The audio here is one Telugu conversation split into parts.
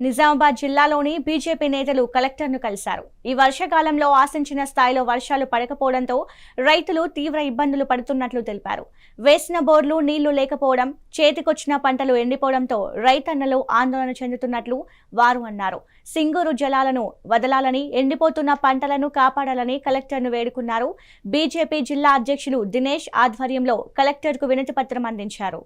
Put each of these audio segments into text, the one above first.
నిజామాబాద్ జిల్లాలోని బీజేపీ నేతలు కలెక్టర్ను కలిశారు. ఈ వర్షాకాలంలో ఆశించిన స్థాయిలో వర్షాలు పడకపోవడంతో రైతులు తీవ్ర ఇబ్బందులు పడుతున్నట్లు తెలిపారు. వేసిన బోర్లు నీళ్ళు లేకపోవడం చేతికొచ్చిన పంటలు ఎండిపోవడంతో రైతన్నలు ఆందోళన చెందుతున్నట్లు వారు అన్నారు. సింగూరు జలాలను వదలాలని ఎండిపోతున్న పంటలను కాపాడాలని కలెక్టర్ను వేడుకున్నారు. బీజేపీ జిల్లా అధ్యక్షులు దినేష్ ఆధ్వర్యంలో కలెక్టర్కు వినతి పత్రం అందించారు.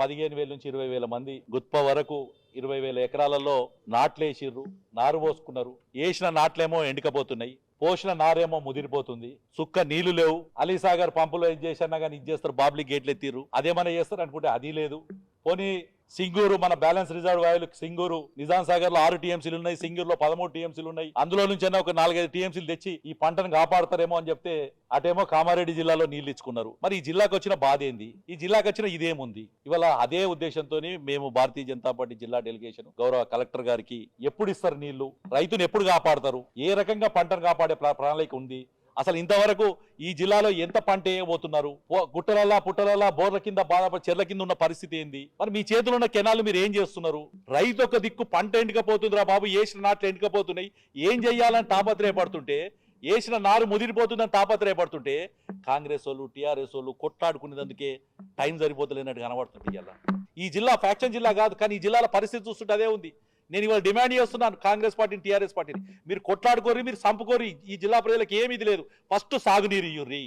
పదిహేను వేల నుంచి ఇరవై వేల మంది గుత్ప వరకు ఇరవై వేల ఎకరాలలో నాట్లేసిర్రు నారు పోసుకున్నారు. వేసిన నాట్లేమో ఎండికపోతున్నాయి పోసిన నారేమో ముదిరిపోతుంది సుక్క నీళ్ళు లేవు. అలీసాగర్ పంపులో ఏం చేసినా కానీ ఇది చేస్తారు బాబ్లీ గేట్లు ఎత్తిర్రు. అదేమైనా చేస్తారు అనుకుంటే అది లేదు. పోనీ సింగూరు మన బ్యాలెన్స్ రిజర్వ్ వాయులు సింగూరు నిజాం సాగర్లో ఆరు టీఎంసీలు ఉన్నాయి సింగూరులో పదమూడు టీఎంసీలు ఉన్నాయి. అందులో నుంచి ఒక నాలుగైదు టీఎంసీలు తెచ్చి ఈ పంటను కాపాడతారేమో అని చెప్తే అటేమో కామారెడ్డి జిల్లాలో నీళ్ళు ఇచ్చుకున్నారు. మరి ఈ జిల్లాకు వచ్చిన బాధ ఏంది? ఈ జిల్లాకు వచ్చిన ఇదేముంది? ఇవాళ అదే ఉద్దేశంతో మేము భారతీయ జనతా పార్టీ జిల్లా డెలిగేషన్ గౌరవ కలెక్టర్ గారికి ఎప్పుడు ఇస్తారు నీళ్ళు రైతును ఎప్పుడు కాపాడతారు? ఏ రకంగా పంటను కాపాడే ప్రణాళిక ఉంది? అసలు ఇంతవరకు ఈ జిల్లాలో ఎంత పంట వేయబోతున్నారు? పో- గుట్టలల్లా పుట్టలల్లా బోర్ల కింద బాధపడి చెర్ల కింద ఉన్న పరిస్థితి ఏంది? మరి మీ చేతిలో ఉన్న కెనాలు మీరు ఏం చేస్తున్నారు? రైతు ఒక దిక్కు పంట ఎండకపోతుందిరా బాబు వేసిన నాట్లు ఎండకపోతున్నాయి. ఏం చెయ్యాలని తాపత్రయపడుతుంటే వేసిన నారు ముదిరిపోతుందని తాపత్రయపడుతుంటే కాంగ్రెస్ వాళ్ళు టీఆర్ఎస్ వాళ్ళు కొట్లాడుకునేందుకే టైం సరిపోతలేనట్టు కనబడుతుంది ఇలా ఈ జిల్లా ఫ్యాక్షన్ జిల్లా కాదు కానీ ఈ జిల్లాల పరిస్థితి చూస్తుంటే అదే ఉంది. నేను ఇవాళ డిమాండ్ చేస్తున్నాను కాంగ్రెస్ పార్టీని టీఆర్ఎస్ పార్టీని. మీరు కొట్లాడుకోరి మీరు సంపుకోరి ఈ జిల్లా ప్రజలకు ఏమి ఇది లేదు. ఫస్ట్ సాగునీరు ఇయ్యుర్రి.